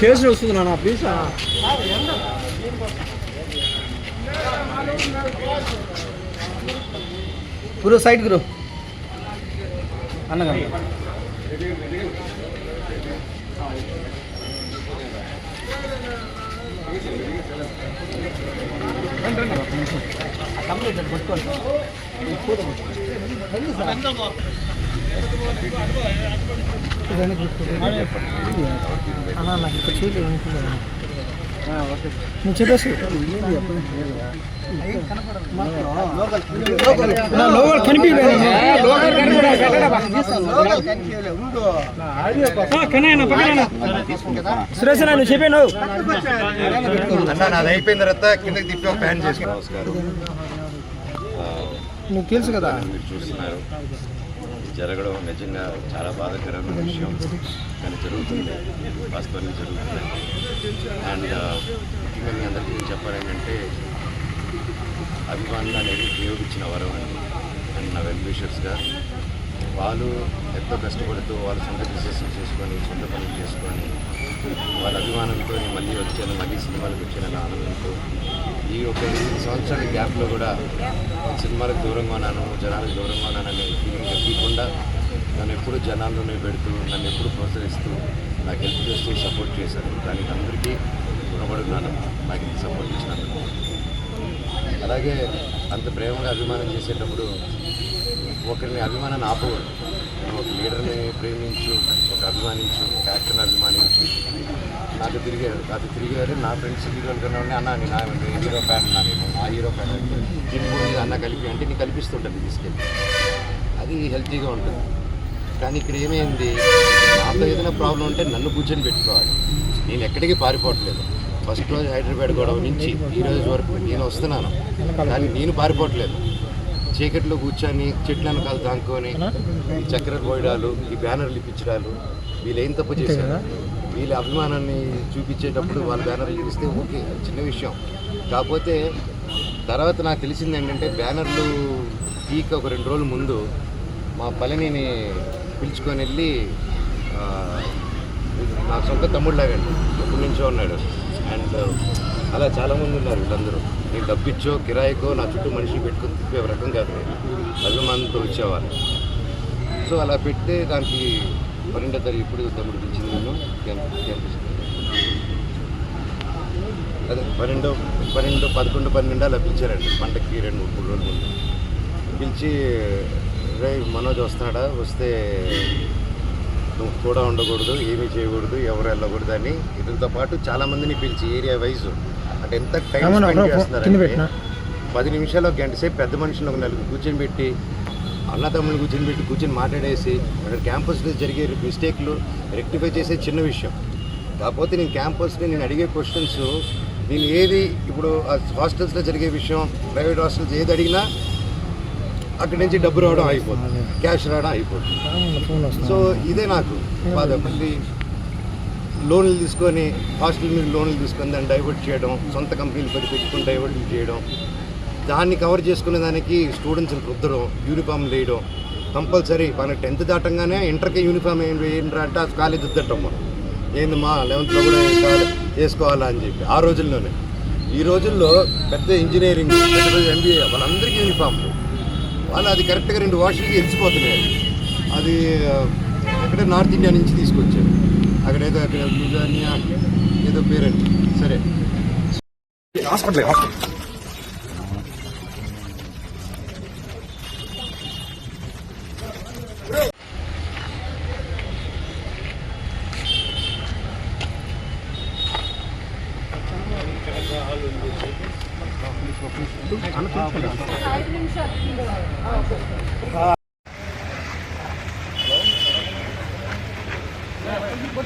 చేసి వస్తుంది నాన్న ప్లీజ్ గురు సైడ్ గురు అన్నగారు నువ్వు చెప్పేసి లోకల్ సురేష్ నువ్వు చెప్పాను అన్న నాది అయిపోయిన తర్వాత కిందకి తిప్పి ఒక ప్యాన్ చేసుకో నువ్వు తెలుసు కదా మీరు చూస్తున్నారు జరగడం నిజంగా చాలా బాధాకరమైన విషయం కానీ జరుగుతుంది వాస్తవానికి జరుగుతుంది అండ్ ముఖ్యంగా మీ అందరికీ చెప్పాలేంటంటే అభిమానులు అనేది ఉపయోగించిన వరం అండి అండ్ నా వెల్ వాళ్ళు ఎంతో కష్టపడుతూ వాళ్ళ సొంత బిజినెస్ చేసుకొని సొంత పనులు చేసుకొని వాళ్ళ అభిమానంతో మళ్ళీ వచ్చాను మళ్ళీ సినిమాలకు వచ్చాను ఆనందంతో ఈ ఒక ఎనిమిది సంవత్సరాల గ్యాప్లో కూడా సినిమాలకు దూరంగా ఉన్నాను జనాలకు దూరంగా ఉన్నాను అనే ఫీలింగ్ తప్పకుండా నన్ను ఎప్పుడు జనాల్లోనే పెడుతూ నన్ను ఎప్పుడు ప్రోత్సహిస్తూ నాకు హెల్ప్ చేస్తూ సపోర్ట్ చేశారు దానికి అందరికీ రుణపడున్నాను నాకు ఇది సపోర్ట్ చేసినాను అలాగే అంత ప్రేమగా అభిమానం చేసేటప్పుడు ఒకరిని అభిమానాన్ని ఆపకూడదు ఒక లీడర్ని ప్రేమించు నాకు అభిమానించు క్యాప్టెన్ అభిమానించు నాకు తిరిగాడు అది తిరిగాడు నా ఫ్రెండ్స్ హీరోలు కన్నా అన్న నా హీరో ఫ్యాన్ నా నేను ఆ హీరో ఫ్యాన్ ఇంకో అన్న కలిపి అంటే నీకు కల్పిస్తుంటుంది తీసుకెళ్ళి అది హెల్తీగా ఉంటుంది కానీ ఇక్కడ ఏమైంది నాతో ఏదైనా ప్రాబ్లం ఉంటే నన్ను కూర్చొని పెట్టుకోవాలి నేను ఎక్కడికి పారిపోవట్లేదు ఫస్ట్ రోజు హైదరాబాద్ గొడవ నుంచి ఈ రోజు వరకు నేను వస్తున్నాను కానీ నేను పారిపోవట్లేదు చీకట్లో కూర్చొని చెట్ల వెనకాలు దాంకొని ఈ చక్కెర పోయడాలు ఈ బ్యానర్లు ఇప్పించడాలు వీళ్ళు ఏం తప్పు చేశారు వీళ్ళ అభిమానాన్ని చూపించేటప్పుడు వాళ్ళ బ్యానర్లు చూపిస్తే ఓకే చిన్న విషయం కాకపోతే తర్వాత నాకు తెలిసింది ఏంటంటే బ్యానర్లు పీక్ ఒక రెండు రోజుల ముందు మా పళనిని పిలుచుకొని వెళ్ళి నా సొంత తమ్ముడు లాగండి ఎప్పటి నుంచో ఉన్నాడు అండ్ అలా చాలామంది ఉన్నారు వీళ్ళందరూ నేను డబ్బిచ్చో కిరాయికో నా చుట్టూ మనిషిని పెట్టుకుని తిప్పే రకం కాదు అభిమానంతో ఇచ్చేవాళ్ళు సో అలా పెడితే దానికి పన్నెండో తారీఖు ఇప్పుడు తమ్ముడికి పిలిచింది నేను అదే పన్నెండు పన్నెండు పదకొండు పన్నెండు అలా పిలిచారండి పంటకి రెండు మూడు రోజులు ముందు పిలిచి రే మనోజ్ వస్తున్నాడా వస్తే నువ్వు కూడా ఉండకూడదు ఏమీ చేయకూడదు ఎవరు వెళ్ళకూడదు అని ఇతనితో పాటు చాలామందిని పిలిచి ఏరియా వైజ్ అంటే ఎంత టైం స్పెండ్ చేస్తున్నారంటే పది నిమిషాలు గంట సేపు పెద్ద మనుషులు ఒక నలుగురు కూర్చొని పెట్టి అన్నతమ్ములు కూర్చొని పెట్టి కూర్చొని మాట్లాడేసి అక్కడ క్యాంపస్లో జరిగే మిస్టేక్లు రెక్టిఫై చేసే చిన్న విషయం కాకపోతే నేను క్యాంపస్లో నేను అడిగే క్వశ్చన్స్ నేను ఏది ఇప్పుడు హాస్టల్స్లో జరిగే విషయం ప్రైవేట్ హాస్టల్స్ ఏది అడిగినా అక్కడి నుంచి డబ్బు రావడం అయిపోతుంది క్యాష్ రావడం అయిపోతుంది సో ఇదే నాకు బాధపడి లోన్లు తీసుకొని హాస్టల్ మీద లోన్లు తీసుకొని దాన్ని డైవర్ట్ చేయడం సొంత కంపెనీలు పెట్టి పెట్టుకుని డైవర్ట్ చేయడం దాన్ని కవర్ చేసుకునే దానికి స్టూడెంట్స్ రుద్దడం యూనిఫామ్ వేయడం కంపల్సరీ మన టెన్త్ దాటంగానే ఇంటర్కి యూనిఫామ్ ఏం వేయండి అంటే అది కాలేజ్ రుద్దటం మనం ఏంది మా లెవెన్త్లో కూడా వేసుకోవాలా అని చెప్పి ఆ రోజుల్లోనే ఈ రోజుల్లో పెద్ద ఇంజనీరింగ్ ఎంబీఏ వాళ్ళందరికీ యూనిఫామ్ వాళ్ళు అది కరెక్ట్గా రెండు వాషులకి వెళ్ళిపోతున్నాయి అది ఎక్కడ నార్త్ ఇండియా నుంచి తీసుకొచ్చారు అక్కడ లుజానియా ఏదో పేరండి సరే హాస్పిటల్ హాస్పిటల్ ఐదు నిమిషాలు